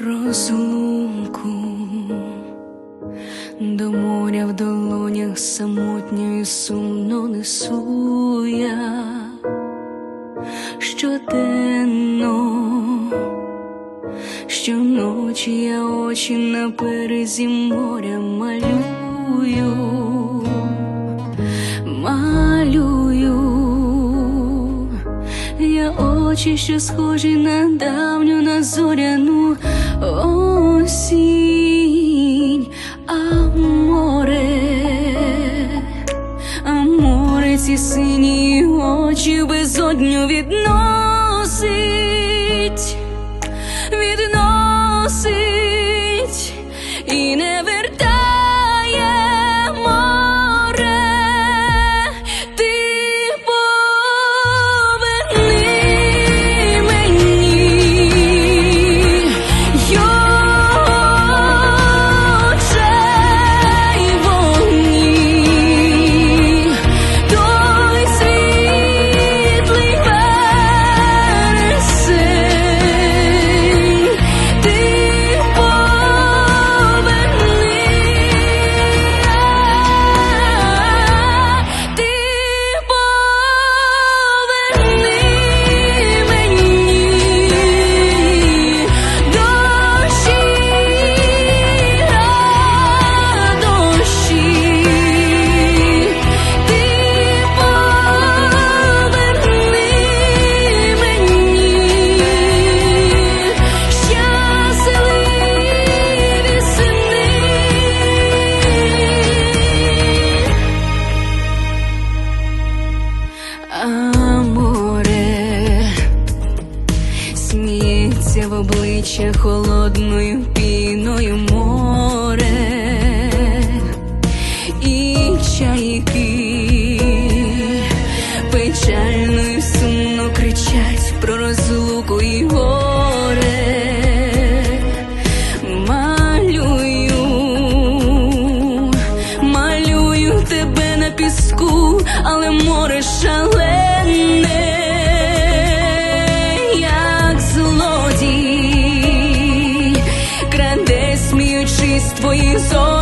розлуку, до моря в долонях самотньо і сумно несу я щоденно, щоночі я очі на березі моря малюю, очі, що схожі на давню на зоряну осінь, а море, а море ці сині очі безодню відносить, відносить море. Сміється в обличчя холодною піною море. І чайки печально і сумно кричать про розлуку і горе. Малюю, тебе на піску, але море шалене, злодій, краде сміючись твої зорі.